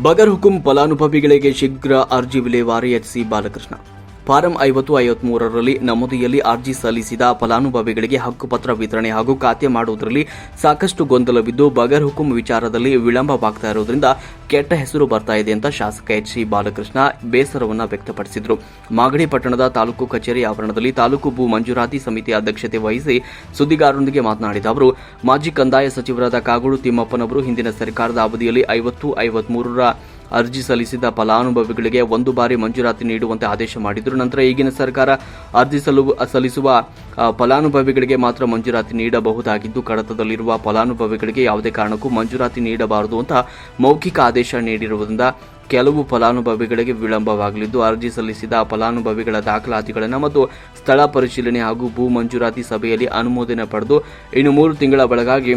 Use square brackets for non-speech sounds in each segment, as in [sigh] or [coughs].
ಬಗರ್ ಹುಕುಂ ಫಲಾನುಭವಿಗಳಿಗೆ ಶೀಘ್ರ ಅರ್ಜಿ ವಿಲೇವಾರಿ ಎಚ್ಸಿ ಬಾಲಕೃಷ್ಣ. ಫಾರಂ ಐವತ್ತು ಐವತ್ಮೂರರಲ್ಲಿ ನಮೂದಿಯಲ್ಲಿ ಅರ್ಜಿ ಸಲ್ಲಿಸಿದ ಫಲಾನುಭವಿಗಳಿಗೆ ಹಕ್ಕುಪತ್ರ ವಿತರಣೆ ಹಾಗೂ ಖಾತೆ ಮಾಡುವುದರಲ್ಲಿ ಸಾಕಷ್ಟು ಗೊಂದಲವಿದ್ದು ಬಗರ್ ಹುಕುಂ ವಿಚಾರದಲ್ಲಿ ವಿಳಂಬವಾಗ್ತಾ ಇರುವುದರಿಂದ ಕೆಟ್ಟ ಹೆಸರು ಬರ್ತಾ ಇದೆ ಅಂತ ಶಾಸಕ ಎಚ್ ಸಿ ಬಾಲಕೃಷ್ಣ ಬೇಸರವನ್ನು ವ್ಯಕ್ತಪಡಿಸಿದರು. ಮಾಗಡಿ ಪಟ್ಟಣದ ತಾಲೂಕು ಕಚೇರಿ ಆವರಣದಲ್ಲಿ ತಾಲೂಕು ಭೂ ಮಂಜೂರಾತಿ ಸಮಿತಿ ಅಧ್ಯಕ್ಷತೆ ವಹಿಸಿ ಸುದ್ದಿಗಾರರೊಂದಿಗೆ ಮಾತನಾಡಿದ ಅವರು, ಮಾಜಿ ಕಂದಾಯ ಸಚಿವರಾದ ಕಾಗೋಡು ತಿಮ್ಮಪ್ಪನವರು ಹಿಂದಿನ ಸರ್ಕಾರದ ಅವಧಿಯಲ್ಲಿ ಐವತ್ತು ಐವತ್ಮೂರರ ಅರ್ಜಿ ಸಲ್ಲಿಸಿದ ಫಲಾನುಭವಿಗಳಿಗೆ ಒಂದು ಬಾರಿ ಮಂಜೂರಾತಿ ನೀಡುವಂತೆ ಆದೇಶ ಮಾಡಿದರು. ನಂತರ ಈಗಿನ ಸರ್ಕಾರ ಅರ್ಜಿ ಸಲ್ಲು, ಸಲ್ಲಿಸುವ ಫಲಾನುಭವಿಗಳಿಗೆ ಮಾತ್ರ ಮಂಜೂರಾತಿ ನೀಡಬಹುದಾಗಿದ್ದು, ಕಡತದಲ್ಲಿರುವ ಫಲಾನುಭವಿಗಳಿಗೆ ಯಾವುದೇ ಕಾರಣಕ್ಕೂ ಮಂಜೂರಾತಿ ನೀಡಬಾರದು ಅಂತ ಮೌಖಿಕ ಆದೇಶ ನೀಡಿರುವುದರಿಂದ ಕೆಲವು ಫಲಾನುಭವಿಗಳಿಗೆ ವಿಳಂಬವಾಗಲಿದ್ದು, ಅರ್ಜಿ ಸಲ್ಲಿಸಿದ ಫಲಾನುಭವಿಗಳ ದಾಖಲಾತಿಗಳನ್ನು ಮತ್ತು ಸ್ಥಳ ಪರಿಶೀಲನೆ ಹಾಗೂ ಭೂ ಮಂಜೂರಾತಿ ಸಭೆಯಲ್ಲಿ ಅನುಮೋದನೆ ಪಡೆದು, ಇನ್ನು ಮೂರು ತಿಂಗಳ ಒಳಗಾಗಿ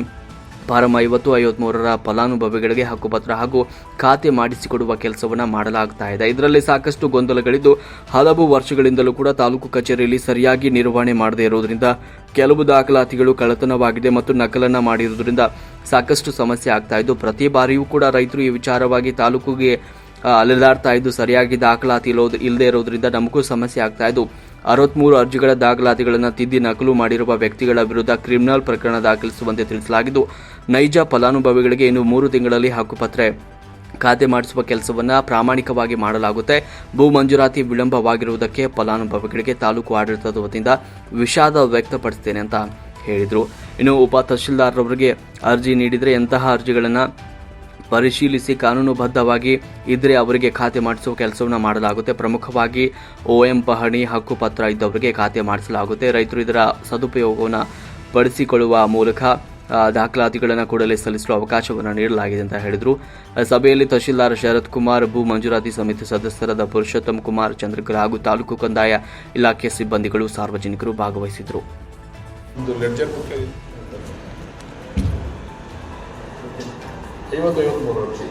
ಫಾರಂ ಐವತ್ತು, ಐವತ್ಮೂರರ ಫಲಾನುಭವಿಗಳಿಗೆ ಹಕ್ಕುಪತ್ರ ಹಾಗೂ ಖಾತೆ ಮಾಡಿಸಿಕೊಡುವ ಕೆಲಸವನ್ನು ಮಾಡಲಾಗ್ತಾ ಇದೆ. ಇದರಲ್ಲಿ ಸಾಕಷ್ಟು ಗೊಂದಲಗಳಿದ್ದು, ಹಲವು ವರ್ಷಗಳಿಂದಲೂ ಕೂಡ ತಾಲೂಕು ಕಚೇರಿಯಲ್ಲಿ ಸರಿಯಾಗಿ ನಿರ್ವಹಣೆ ಮಾಡದೇ ಇರುವುದರಿಂದ ಕೆಲವು ದಾಖಲಾತಿಗಳು ಕಳತನವಾಗಿದೆ ಮತ್ತು ನಕಲನ್ನ ಮಾಡಿರುವುದರಿಂದ ಸಾಕಷ್ಟು ಸಮಸ್ಯೆ ಆಗ್ತಾ ಇದ್ದು, ಪ್ರತಿ ಬಾರಿಯೂ ಕೂಡ ರೈತರು ಈ ವಿಚಾರವಾಗಿ ತಾಲೂಕಿಗೆ ಅಲೆದಾಡ್ತಾ ಇದ್ದು, ಸರಿಯಾಗಿ ದಾಖಲಾತಿ ಇಲ್ಲೋದು ಇಲ್ಲದೆ ಇರೋದ್ರಿಂದ ನಮಗೂ ಸಮಸ್ಯೆ ಆಗ್ತಾ ಇದ್ದು, ಅರವತ್ಮೂರು ಅರ್ಜಿಗಳ ದಾಖಲಾತಿಗಳನ್ನು ತಿದ್ದಿ ನಕಲು ಮಾಡಿರುವ ವ್ಯಕ್ತಿಗಳ ವಿರುದ್ಧ ಕ್ರಿಮಿನಲ್ ಪ್ರಕರಣ ದಾಖಲಿಸುವಂತೆ ತಿಳಿಸಲಾಗಿದ್ದು ನೈಜ ಫಲಾನುಭವಿಗಳಿಗೆ ಇನ್ನು ಮೂರು ತಿಂಗಳಲ್ಲಿ ಹಕ್ಕುಪತ್ರ. ಖಾತೆ ಮಾಡಿಸುವ ಕೆಲಸವನ್ನು ಪ್ರಾಮಾಣಿಕವಾಗಿ ಮಾಡಲಾಗುತ್ತೆ. ಭೂ ಮಂಜೂರಾತಿ ವಿಳಂಬವಾಗಿರುವುದಕ್ಕೆ ಫಲಾನುಭವಿಗಳಿಗೆ ತಾಲೂಕು ಆಡಳಿತದ ವತಿಯಿಂದ ವಿಷಾದ ವ್ಯಕ್ತಪಡಿಸ್ತೇನೆ ಅಂತ ಹೇಳಿದರು. ಇನ್ನು ಉಪ ತಹಶೀಲ್ದಾರ್ರವರಿಗೆ ಅರ್ಜಿ ನೀಡಿದರೆ ಎಂತಹ ಅರ್ಜಿಗಳನ್ನು ಪರಿಶೀಲಿಸಿ ಕಾನೂನುಬದ್ಧವಾಗಿ ಇದ್ರೆ ಅವರಿಗೆ ಖಾತೆ ಮಾಡಿಸುವ ಕೆಲಸವನ್ನು ಮಾಡಲಾಗುತ್ತೆ. ಪ್ರಮುಖವಾಗಿ ಒಎಂ ಪಹಣಿ ಹಕ್ಕುಪತ್ರ ಇದ್ದವರಿಗೆ ಖಾತೆ ಮಾಡಿಸಲಾಗುತ್ತೆ. ರೈತರು ಇದರ ಸದುಪಯೋಗವನ್ನು ಪಡಿಸಿಕೊಳ್ಳುವ ಮೂಲಕ ದಾಖಲಾತಿಗಳನ್ನು ಕೂಡಲೇ ಸಲ್ಲಿಸಲು ಅವಕಾಶವನ್ನು ನೀಡಲಾಗಿದೆ ಅಂತ ಹೇಳಿದರು. ಸಭೆಯಲ್ಲಿ ತಹಶೀಲ್ದಾರ್ ಶರತ್ ಕುಮಾರ್ ಭೂ ಮಂಜೂರಾತಿ ಸಮಿತಿ ಸದಸ್ಯರಾದ ಪುರುಷೋತ್ತಮ್ ಕುಮಾರ್ ಚಂದ್ರಕರ್ ಹಾಗೂ ತಾಲೂಕು ಕಂದಾಯ ಇಲಾಖೆ ಸಿಬ್ಬಂದಿಗಳು ಸಾರ್ವಜನಿಕರು ಭಾಗವಹಿಸಿದರು. ಅರ್ಜಿ.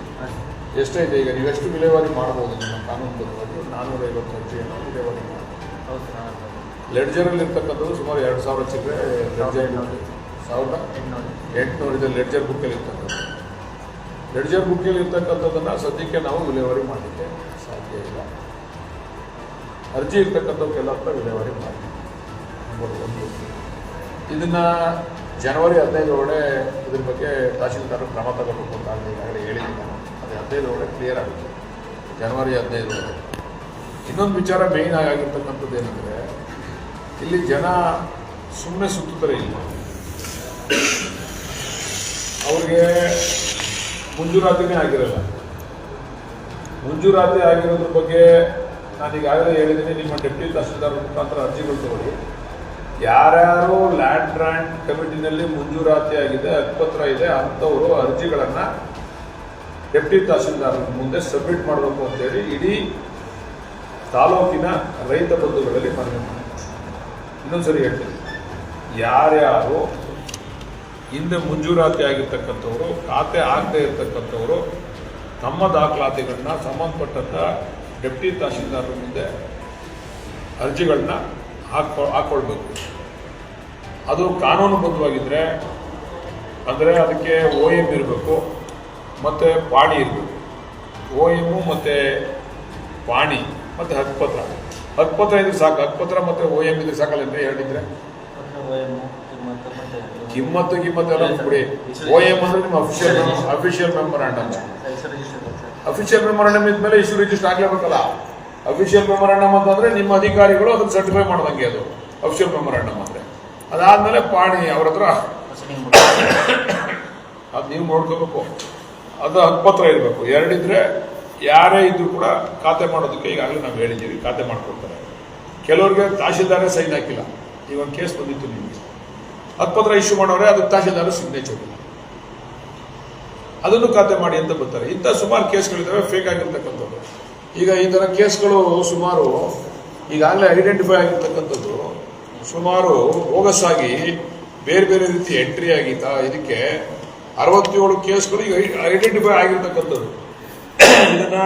ಎಷ್ಟೈತೆ ಈಗ ನೀವು ಎಷ್ಟು ವಿಲೇವಾರಿ ಮಾಡ್ಬೋದು ನಿಮ್ಮ ಕಾನೂನುಬದ್ಧವಾಗಿ ನಾನ್ನೂರ ಐವತ್ತು ಅರ್ಜಿಯನ್ನು ವಿಲೇವಾರಿ ಮಾಡ್ಬೋದು ಲೆಡ್ಜರಲ್ಲಿ ಇರ್ತಕ್ಕಂಥದ್ದು ಸುಮಾರು ಎರಡು ಸಾವಿರ ಚಿಲ್ಲರೆ ಲೆಡ್ಜರ್ ಸಾವಿರದ ಎಂಟುನೂರು. ಇದೆ ಲೆಡ್ಜರ್ ಬುಕ್ಕಲ್ಲಿ ಇರ್ತಕ್ಕಂಥದ್ದು. ಲೆಡ್ಜರ್ ಬುಕ್ಕಲ್ಲಿ ಇರ್ತಕ್ಕಂಥದ್ದನ್ನು ಸದ್ಯಕ್ಕೆ ನಾವು ವಿಲೇವಾರಿ ಮಾಡಲಿಕ್ಕೆ ಸಾಧ್ಯ ಇಲ್ಲ. ಅರ್ಜಿ ಇರ್ತಕ್ಕಂಥವಕ್ಕೆಲ್ಲ ಕೂಡ ವಿಲೇವಾರಿ ಮಾಡಿ ಒಂದು ಇದನ್ನು ಜನವರಿ ಹದಿನೈದರೊಳಗೆ ಇದ್ರ ಬಗ್ಗೆ ತಹಶೀಲ್ದಾರರು ಕ್ರಮ ತಗೋಬೇಕು ಅಂತ ಈಗಾಗಲೇ ಹೇಳಿದ್ದೀನಿ ನಾನು. ಅದು ಹದಿನೈದರೊಳಗೆ ಕ್ಲಿಯರ್ ಆಗುತ್ತೆ. ಜನವರಿ ಹದಿನೈದರೊಳಗೆ. ಇನ್ನೊಂದು ವಿಚಾರ ಮೇಯ್ನ್ ಆಗಿರ್ತಕ್ಕಂಥದ್ದು ಏನಂದರೆ, ಇಲ್ಲಿ ಜನ ಸುಮ್ಮನೆ ಸುತ್ತುತ್ತಾರೆ ಇಲ್ಲ. ಅವ್ರಿಗೆ ಮುಂಜೂರಾತಿನೇ ಆಗಿರಲ್ಲ. ಮುಂಜೂರಾತಿ ಆಗಿರೋದ್ರ ಬಗ್ಗೆ ನಾನು ಈಗಾಗಲೇ ಹೇಳಿದ್ದೀನಿ. ನಿಮ್ಮ ಡೆಪ್ಟಿ ತಹಸೀಲ್ದಾರ್ ಮುಖಾಂತರ ಅರ್ಜಿಗಳು ತಗೊಳ್ಳಿ. ಯಾರ್ಯಾರು ಲ್ಯಾಂಡ್ ಗ್ರಾಂಟ್ ಕಮಿಟಿನಲ್ಲಿ ಮಂಜೂರಾತಿ ಆಗಿದೆ ಹಕ್ಕುಪತ್ರ ಇದೆ ಅಂಥವರು ಅರ್ಜಿಗಳನ್ನು ಡೆಪ್ಟಿ ತಹಸೀಲ್ದಾರ್ ಮುಂದೆ ಸಬ್ಮಿಟ್ ಮಾಡಬೇಕು ಅಂತೇಳಿ ಇಡೀ ತಾಲೂಕಿನ ರೈತ ಬಂಧುಗಳಲ್ಲಿ ಮನವಿ ಮಾಡಿ ಇನ್ನೊಂದ್ಸರಿ ಹೇಳ್ತೀನಿ. ಯಾರ್ಯಾರು ಹಿಂದೆ ಮಂಜೂರಾತಿ ಆಗಿರ್ತಕ್ಕಂಥವ್ರು, ಖಾತೆ ಆಗದೆ ಇರತಕ್ಕಂಥವರು ತಮ್ಮ ದಾಖಲಾತಿಗಳನ್ನ ಸಂಬಂಧಪಟ್ಟಂಥ ಡೆಪ್ಟಿ ತಹಶೀಲ್ದಾರರ ಮುಂದೆ ಅರ್ಜಿಗಳನ್ನ ಹಾಕೊ ಹಾಕ್ಕೊಳ್ಬೇಕು ಅದು ಕಾನೂನುಬದ್ಧವಾಗಿದ್ದರೆ ಅಂದರೆ ಅದಕ್ಕೆ ಓ ಎಂ ಇರಬೇಕು, ಮತ್ತು ಪಾಣಿ ಇರಬೇಕು. ಓ ಎಮ್ಮು ಮತ್ತು ಪಾಣಿ, ಮತ್ತು ಹಕ್ಪತ್ರ. ಹಕ್ಪತ್ರ ಇದ್ರೆ ಸಾಕು. ಹಕ್ಪತ್ರ ಮತ್ತು ಓ ಎಂ ಇದ್ರೆ ಸಾಕಲ್ಲ ಎರಡಿದ್ರೆ ಕಿಮ್ಮತ್ತು ಕಿಮ್ಮತ್ತು ಎಲ್ಲ ಬಿಡಿ ಓ ಎಂ ಅಂದ್ರೆ ನಿಮ್ಮ official official memorandum official memorandum ಇದ್ಮೇಲೆ ಇಶ್ಯೂ ರಿಜಿಸ್ಟರ್ ಆಗ್ಲೇಬೇಕಲ್ಲ. ಅಫಿಷಿಯಲ್ ಮೆಮೊರಾಂಡಮ್ ಅಂತಂದ್ರೆ ನಿಮ್ಮ ಅಧಿಕಾರಿಗಳು ಅದನ್ನ ಸರ್ಟಿಫೈ ಮಾಡ್ದಂಗೆ ಅದು. ಅಫಿಷಿಯಲ್ ಮೆಮೊರಾಂಡಮ್ ಅಂದ್ರೆ. ಅದಾದ್ಮೇಲೆ ಪಾಣಿ ಅವ್ರ ಹತ್ರ. ಅದು ನೀವು ನೋಡ್ಕೋಬೇಕು. ಅದು ಹಕ್ಕುಪತ್ರ ಇರಬೇಕು. ಎರಡಿದ್ರೆ ಯಾರೇ ಇದ್ರೂ ಕೂಡ ಖಾತೆ ಮಾಡೋದಕ್ಕೆ ಈಗಾಗಲೇ ನಾವು ಹೇಳಿದ್ದೀವಿ. ಖಾತೆ ಮಾಡ್ಕೊಡ್ತಾರೆ. ಕೆಲವ್ರಿಗೆ ತಹಶೀಲ್ದಾರೇ ಸೈನ್ ಹಾಕಿಲ್ಲ. ಈಗ ಒಂದು ಕೇಸ್ ಬಂದಿತ್ತು ನಿಮಗೆ. ಹಕ್ಕುಪತ್ರ ಇಶ್ಯೂ ಮಾಡೋರೆ ಅದಕ್ಕೆ ತಹಶೀಲ್ದಾರ್ ಸಿಗ್ನೇಚರ್ ಅದನ್ನು ಖಾತೆ ಮಾಡಿ ಅಂತ ಬರ್ತಾರೆ. ಇಂಥ ಸುಮಾರು ಕೇಸ್ಗಳಿದ್ದಾವೆ ಫೇಕ್ ಆಗಿರ್ತಕ್ಕಂಥದ್ದು. ಈಗ ಈ ಥರ ಕೇಸ್ಗಳು ಸುಮಾರು ಈಗಾಗಲೇ ಐಡೆಂಟಿಫೈ ಆಗಿರ್ತಕ್ಕಂಥದ್ದು, ಸುಮಾರು ಬೋಗಸ್ ಆಗಿ ಬೇರೆ ಬೇರೆ ರೀತಿ ಎಂಟ್ರಿ ಆಗಿತ್ತಾ, ಇದಕ್ಕೆ ಅರವತ್ತೇಳು ಕೇಸ್ಗಳು ಈಗ ಐಡೆಂಟಿಫೈ ಆಗಿರ್ತಕ್ಕಂಥದ್ದು. ಇದನ್ನ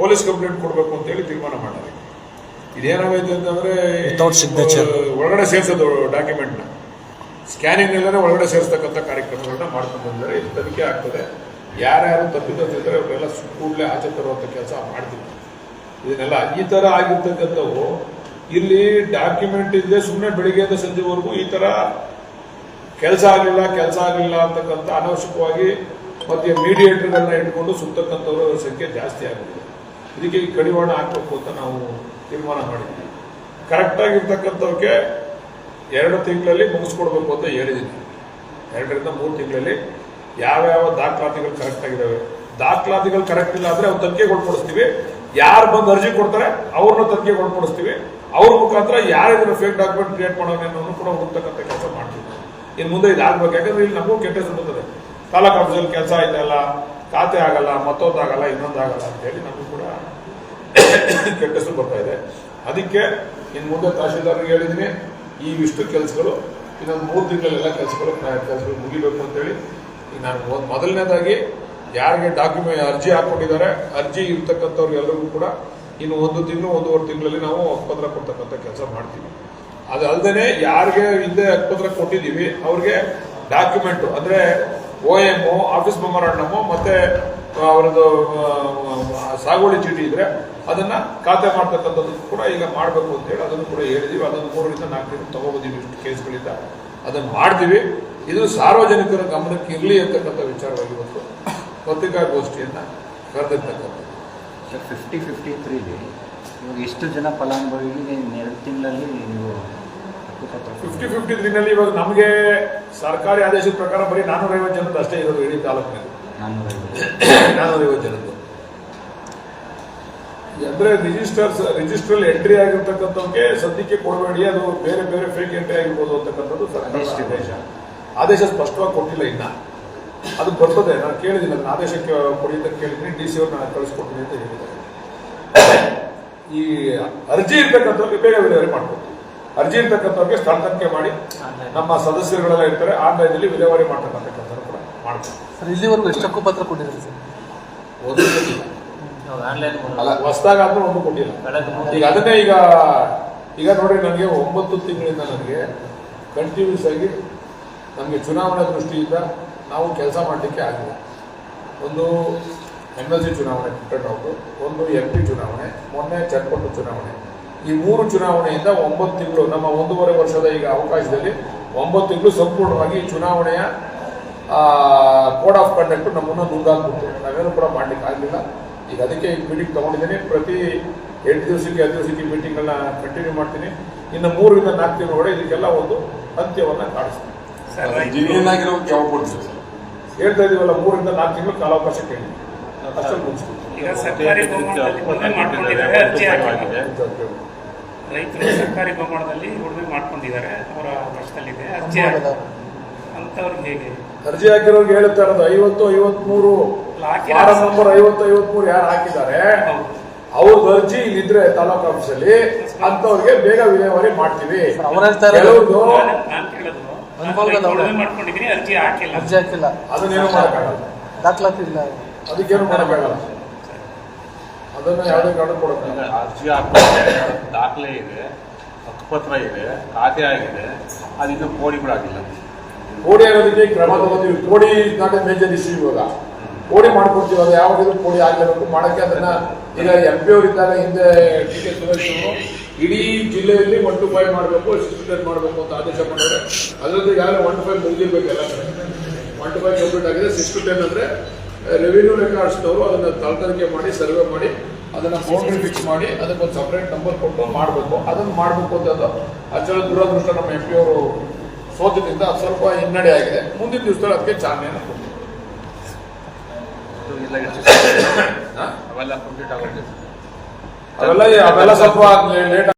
ಪೊಲೀಸ್ ಕಂಪ್ಲೇಂಟ್ ಕೊಡಬೇಕು ಅಂತೇಳಿ ತೀರ್ಮಾನ ಮಾಡಿದ್ದಾರೆ ಇದೇನಾಗೈತೆ ಅಂತಂದ್ರೆ ವಿತೌಟ್ ಸಿಗ್ನೇಚರ್ ಒಳಗಡೆ ಸೇರಿಸೋದು ಡಾಕ್ಯುಮೆಂಟ್ನ ಸ್ಕ್ಯಾನಿಂಗ್ ಇಲ್ಲದೆ ಒಳಗಡೆ ಸೇರಿಸ್ತಕ್ಕಂಥ ಕಾರ್ಯಕ್ರಮಗಳನ್ನ ಮಾಡ್ಕೊಂಡು ಬಂದರೆ ಇದು ತನಿಖೆ ಆಗ್ತದೆ. ಯಾರ್ಯಾರು ತಪ್ಪಿದ್ರೆ ಅವರೆಲ್ಲ ಕೂಡಲೇ ಆಚೆ ತರುವಂಥ ಕೆಲಸ ಮಾಡ್ತೀವಿ ಇದನ್ನೆಲ್ಲ ಈ ಥರ ಆಗಿರ್ತಕ್ಕಂಥವು ಇಲ್ಲಿ ಡಾಕ್ಯುಮೆಂಟ್ ಇಲ್ಲದೆ ಸುಮ್ಮನೆ ಬೆಳಿಗ್ಗೆಯಿಂದ ಸಂಜೆವರೆಗೂ ಈ ಥರ ಕೆಲಸ ಆಗಲಿಲ್ಲ ಕೆಲಸ ಆಗಲಿಲ್ಲ ಅಂತಕ್ಕಂಥ ಅನವಶ್ಯಕವಾಗಿ ಮತ್ತೆ ಮೀಡಿಯೇಟರ್ಗಳನ್ನ ಇಟ್ಕೊಂಡು ಸುತ್ತಕ್ಕಂಥವ್ರ ಸಂಖ್ಯೆ ಜಾಸ್ತಿ ಆಗಿದೆ ಇದಕ್ಕೆ ಕಡಿವಾಣ ಹಾಕಬೇಕು ಅಂತ ನಾವು ತೀರ್ಮಾನ ಮಾಡಿದ್ವಿ. ಕರೆಕ್ಟಾಗಿರ್ತಕ್ಕಂಥವ್ರಿಗೆ ಎರಡು ತಿಂಗಳಲ್ಲಿ ಮುಗಿಸ್ಕೊಡ್ಬೇಕು ಅಂತ ಹೇಳಿದ್ದೀನಿ. ಎರಡರಿಂದ ಮೂರು ತಿಂಗಳಲ್ಲಿ ಯಾವ್ಯಾವ ದಾಖಲಾತಿಗಳು ಕರೆಕ್ಟ್ ಆಗಿದ್ದಾವೆ ದಾಖಲಾತಿಗಳು ಕರೆಕ್ಟ್ ಇಲ್ಲ ಅಂದ್ರೆ ಅವ್ರು ತನಿಖೆ ಒಳಪಡಿಸ್ತೀವಿ ಯಾರು ಬಂದು ಅರ್ಜಿ ಕೊಡ್ತಾರೆ, ಅವ್ರನ್ನ ತನಿಖೆ ಒಳಪಡಿಸ್ತೀವಿ ಅವ್ರ ಮುಖಾಂತರ ಯಾರು ಇದನ್ನ ಫೇಕ್ ಡಾಕ್ಯುಮೆಂಟ್ ಕ್ರಿಯೇಟ್ ಅನ್ನೋದು ಕೂಡ ಹುಡುಕ್ತಕ್ಕಂಥ ಕೆಲಸ ಮಾಡ್ತೀವಿ ಇನ್ನು ಮುಂದೆ ಇದಾಗಬೇಕು. ಯಾಕಂದ್ರೆ ಇಲ್ಲಿ ನಮಗೂ ಕೆಟ್ಟ ಬರ್ತದೆ. ತಾಲೂಕು ಆಫೀಸಲ್ಲಿ ಕೆಲಸ ಆಯ್ತಲ್ಲ ಖಾತೆ ಆಗಲ್ಲ, ಮತ್ತೊಂದಾಗಲ್ಲ, ಇನ್ನೊಂದಾಗಲ್ಲ ಅಂತೇಳಿ ನಮಗೂ ಕೂಡ ಕೆಟ್ಟಸು ಬರ್ತಾ ಇದೆ. ಅದಕ್ಕೆ ಇನ್ನು ಮುಂದೆ ತಹಶೀಲ್ದಾರ್ಗೆ ಹೇಳಿದ್ದೀನಿ, ಈ ಇಷ್ಟು ಕೆಲಸಗಳು, ಇನ್ನೊಂದು ಮೂರು ತಿಂಗಳೆಲ್ಲ ಕೆಲಸಗಳು ಕೆಲಸಗಳು ಮುಗಿಬೇಕು ಅಂತೇಳಿ ಈಗ ನಾನು ಒಂದು ಮೊದಲನೇದಾಗಿ ಯಾರಿಗೆ ಡಾಕ್ಯುಮೆಂಟ್ ಅರ್ಜಿ ಹಾಕೊಂಡಿದ್ದಾರೆ ಅರ್ಜಿ ಇರ್ತಕ್ಕಂಥವ್ರಿಗೆಲ್ಲರಿಗೂ ಕೂಡ ಇನ್ನು ಒಂದು ತಿಂಗಳು, ಒಂದೂವರೆ ತಿಂಗಳಲ್ಲಿ ನಾವು ಹಕ್ಕುಪತ್ರ ಕೊಡ್ತಕ್ಕಂಥ ಕೆಲಸ ಮಾಡ್ತೀವಿ. ಅದಲ್ಲದೆ ಯಾರಿಗೆ ಹಿಂದೆ ಹಕ್ಕುಪತ್ರ ಕೊಟ್ಟಿದ್ದೀವಿ, ಅವ್ರಿಗೆ ಡಾಕ್ಯುಮೆಂಟು ಅಂದ್ರೆ ಓ ಎಮ್ಮು ಆಫೀಸ್ ಮೆಮೊರಾಂಡಮು, ಮತ್ತೆ ಅವರದ್ದು ಸಾಗುವಳಿ ಚೀಟಿ ಇದ್ರೆ ಅದನ್ನ ಖಾತೆ ಮಾಡ್ತಕ್ಕಂಥದ್ದು ಕೂಡ ಈಗ ಮಾಡಬೇಕು ಅಂತ ಹೇಳಿ ಅದನ್ನು ಕೂಡ ಹೇಳಿದೀವಿ. ಅದನ್ನು ಮೂರರಿಂದ ನಾಲ್ಕು ದಿನ ತಗೋಬೋದೀವಿ ಇಷ್ಟು ಕೇಸ್ಗಳಿಂದ. ಅದನ್ನು ಮಾಡ್ತೀವಿ. ಇದು ಸಾರ್ವಜನಿಕರ ಗಮನಕ್ಕೆ ಇರಲಿ ಅಂತಕ್ಕಂಥ ವಿಚಾರವಾಗಿ ಇವತ್ತು ಪತ್ರಿಕಾಗೋಷ್ಠಿಯನ್ನ ಕರೆದಿರ್ತಕ್ಕಂಥದ್ದು. ಫಿಫ್ಟಿ ಫಿಫ್ಟಿ ತ್ರೀಲಿ ಇವಾಗ ಎಷ್ಟು ಜನ ಫಲಾನುಭವಿಗಳಿಗೆ ಎರಡು ತಿಂಗಳಲ್ಲಿ ನೀವು ಫಿಫ್ಟಿ ಫಿಫ್ಟಿ ದಿನಲ್ಲಿ ಇವಾಗ ನಮಗೆ ಸರ್ಕಾರಿ ಆದೇಶದ ಪ್ರಕಾರ ಬರೀ ನಾನ್ನೂರೈವತ್ತು ಜನದ್ದು ಅಷ್ಟೇ ಇರೋದು ಇಡೀ ತಾಲೂಕಿನಲ್ಲಿ. ನಾನ್ನೂರ ನಾನ್ನೂರೈವತ್ತು ಜನದ್ದು. ಅಂದ್ರೆ ರಿಜಿಸ್ಟರ್ಸ್ ರಿಜಿಸ್ಟ್ರಲ್ ಎಂಟ್ರಿ ಆಗಿರ್ತಕ್ಕಂಥವ್ಗೆ ಸದ್ಯಕ್ಕೆ ಕೊಡಬೇಡಿ ಅದು ಬೇರೆ ಬೇರೆ ಫೇಕ್ ಎಂಟ್ರಿ ಆಗಿರ್ಬೋದು ಅಂತಕ್ಕಂಥದ್ದು ಸರ್ಕಾರ? ಆದೇಶ. ಆದೇಶ ಸ್ಪಷ್ಟವಾಗಿ ಕೊಟ್ಟಿಲ್ಲ ಇನ್ನ. ಅದು ಬರ್ತದೆ. ನಾನು ಕೇಳಿದ್ದೀನಿ ಅದನ್ನ ಆದೇಶಕ್ಕೆ ಕೊಡಿ ಅಂತ ಕೇಳಿದ್ದೀನಿ. ಡಿ ಸಿ ಅವ್ರು ನಾನು ಕಳಿಸ್ಕೊಡ್ತೀನಿ ಅಂತ ಹೇಳಿದ್ದಾರೆ. ಈ ಅರ್ಜಿ ಇರ್ತಕ್ಕಂಥವ್ರಿಗೆ ಬೇಗ ವಿಲೇವಾರಿ ಮಾಡ್ಕೊಡ್ತೀವಿ ಅರ್ಜಿ ಇರ್ತಕ್ಕಂಥವ್ರಿಗೆ ಸ್ಥಳ ತನಿಖೆ ಮಾಡಿ ನಮ್ಮ ಸದಸ್ಯರುಗಳೆಲ್ಲ ಇರ್ತಾರೆ ಆನ್ಲೈನಲ್ಲಿ ವಿಲೇವಾರಿ ಮಾಡ್ತಕ್ಕಂಥ ಕೆಲಸ ಕೂಡ ಮಾಡ್ತಾರೆ ಸರ್ ಇಲ್ಲಿವರೆಗೂ ಎಷ್ಟಕ್ಕೂ ಪತ್ರ ಕೊಟ್ಟಿದ್ದಾರೆ ಸರ್? ಅಲ್ಲ ಹೊಸದಾಗ ಆದ್ರೂ ಒಂದು ಕೊಟ್ಟಿಲ್ಲ. ಈಗ ಅದನ್ನೇ ಈಗ ಈಗ ನೋಡಿ ನನಗೆ ಒಂಬತ್ತು ತಿಂಗಳಿಂದ ನನಗೆ ಕಂಟಿನ್ಯೂಸ್ ಆಗಿ ನಮಗೆ ಚುನಾವಣಾ ದೃಷ್ಟಿಯಿಂದ ನಾವು ಕೆಲಸ ಮಾಡಲಿಕ್ಕೆ ಆಗಿಲ್ಲ. ಒಂದು ಎಂ ಎಲ್ ಸಿ ಚುನಾವಣೆ ಔಟು. ಒಂದು ಎಂ ಪಿ ಚುನಾವಣೆ ಮೊನ್ನೆ ಚಟ್ಪಟ್ಟು ಚುನಾವಣೆ. ಈ ಮೂರು ಚುನಾವಣೆಯಿಂದ ಒಂಬತ್ತು ತಿಂಗಳು ನಮ್ಮ ಒಂದೂವರೆ ವರ್ಷದ ಈಗ ಅವಕಾಶದಲ್ಲಿ ಒಂಬತ್ತು ತಿಂಗಳು ಸಂಪೂರ್ಣವಾಗಿ ಈ ಚುನಾವಣೆಯ ಕೋಡ್ ಆಫ್ ಕಂಡಕ್ಟ್ ನಮ್ಮನ್ನು ನುಂಗಾಕ್ಬಿಟ್ಟು ನಾವೇನು ಕೂಡ ಮಾಡ್ಲಿಕ್ಕೆ ಆಗಲಿಲ್ಲ. ಈಗ ಅದಕ್ಕೆ ಈ ಮೀಟಿಂಗ್ ತಗೊಂಡಿದ್ದೀನಿ. ಪ್ರತಿ ಎಂಟು ದಿವಸಕ್ಕೆ ಹತ್ತು ದಿವಸಕ್ಕೆ ಮೀಟಿಂಗ್ಗಳನ್ನ ಕಂಟಿನ್ಯೂ ಮಾಡ್ತೀನಿ. ಇನ್ನು ಮೂರರಿಂದ ನಾಲ್ಕು ತಿಂಗಳು ಒಳಗೆ ಇದಕ್ಕೆಲ್ಲ ಒಂದು ಅಂತ್ಯವನ್ನು ಕಾಣಿಸ್ತೀನಿ ಹೇಳ್ತಾ ಇದೀವಲ್ಲ ಮೂರರಿಂದ ನಾಲ್ಕು ತಿಂಗಳು ಕಾಲಾವಕಾಶ ಕೇಳಿ. ಅಷ್ಟೊಂದು ಮುಗಿಸ್ತೀನಿ ರೈತರು ಸರ್ಕಾರಿ ಬಹುಮಾನದಲ್ಲಿ ಉಳುಮೆ ಮಾಡ್ಕೊಂಡಿದ್ದಾರೆ. ಅವರ ವರ್ಷದಲ್ಲಿದೆ ಅರ್ಜಿ ಅಂತವ್ರಿಗೆ ಹೇಗೆ? ಅರ್ಜಿ ಹಾಕಿರೋರ್ಗೆ ಹೇಳುತ್ತಾರೆ ಇರೋದು ಐವತ್ತು ಐವತ್ಮೂರು ಫಾರಂ. ನಂಬರ್ ಐವತ್ತು ಐವತ್ಮೂರು ಯಾರು ಹಾಕಿದ್ದಾರೆ? ಹೌದು. ಅವ್ರದ್ದು ಅರ್ಜಿ ಇಲ್ಲಿದ್ರೆ ತಾಲೂಕು ಆಫೀಸಲ್ಲಿ ಅಂತವ್ರಿಗೆ ಬೇಗ ವಿಲೇವಾರಿ ಮಾಡ್ತೀವಿ. ಕೆಲವ್ರದ್ದು ನಾನು ಕೇಳೋದು. ಉಳುಮೆ ಮಾಡ್ಕೊಂಡಿದ್ದೀನಿ ಅರ್ಜಿ ಹಾಕಿಲ್ಲ. ಅರ್ಜಿ ಹಾಕಿಲ್ಲ. ಅದನ್ನೇನು ಮಾಡೋಕ್ಕಾಗಲ್ಲ. ದಾಖಲಾತಿ ಇಲ್ಲ ಅದಕ್ಕೇನು ಮಾಡೋಕ್ಕಾಗಲ್ಲ. ಅದನ್ನ ಯಾವುದೇ ಕಾರಣ ಕೊಡೋಕ್ಕಾಗಲ್ಲ ಅರ್ಜಿ ಹಾಕೋಕೆ ದಾಖಲೆ ಇದೆ ಹಕ್ಕುಪತ್ರ ಇದೆ ಖಾತೆ ಆಗಿದೆ ಅದಿನ್ನೂ ಕೋಡಿ ಕೂಡ ಆಗಿಲ್ಲ. ಕೋಡಿ ಆಗೋದಕ್ಕೆ ಕ್ರಮ ತಗೋತೀವಿ ಕೋಡಿ ನಾಟ್ ಮೇಜರ್ ಇಶ್ಯೂ ಇವಾಗ. ಕೋಡಿ ಮಾಡ್ಕೊಡ್ತೀವಿ ಅದು ಯಾವಾಗಿದ್ರು ಕೋಡಿ ಆಗಲೇಬೇಕು ಮಾಡೋಕ್ಕೆ ಅದನ್ನ ಈಗ ಎಂ ಪಿ ಅವರು ಇದ್ದಾಗ ಹಿಂದೆ ಡಿ ಕೆ ಸುರೇಶ್ ಇಡೀ ಜಿಲ್ಲೆಯಲ್ಲಿ ಒನ್ ಟು ಫೈವ್ ಮಾಡಬೇಕು ಸಿಸ್ಟರ್ ಮಾಡಬೇಕು ಅಂತ ಆದೇಶ ಮಾಡಿದ್ರೆ ಅದರಲ್ಲಿ ಈಗಾಗಲೇ ಒನ್ ಟು ಫೈವ್ ಮುಗಿದಿರ್ಬೇಕು ಎಲ್ಲ ಕಡೆ. ಒನ್ ಟು ಫೈವ್ ಕಂಪ್ಲೀಟ್ ಆಗಿದೆ. ಸಿಕ್ಸ್ ಟು ಟೆನ್ ಅಂದ್ರೆ ರೆವಿನ್ಯೂ ರೆಕಾರ್ಡ್ಸ್ನವರು ಅದನ್ನು ತನಿಖೆ ಮಾಡಿ ಸರ್ವೆ ಮಾಡಿ ಅದನ್ನ ಬೌಂಡ್ರಿ ಫಿಕ್ಸ್ ಮಾಡಿ ಅದಕ್ಕೊಂದು ಸಪ್ರೇಟ್ ನಂಬರ್ ಕೊಟ್ಟು ಮಾಡಬೇಕು. ಅದನ್ನು ಮಾಡಬೇಕು ಅಂತ ಅದು ಅಚಲ ದುರದೃಷ್ಟ ನಮ್ಮ ಎಂ ಪಿ ಅವರು ಸೋತಿನಿಂದ ಅದು ಸ್ವಲ್ಪ ಹಿನ್ನಡೆ ಆಗಿದೆ. ಮುಂದಿನ ದಿವಸದಲ್ಲಿ ಅದಕ್ಕೆ ಚಾಲನೆಯನ್ನು ಕೊಡ್ತೀವಿ. [coughs] [coughs] ಅವೆಲ್ಲ ಸ್ವಲ್ಪ ಲೇಟ್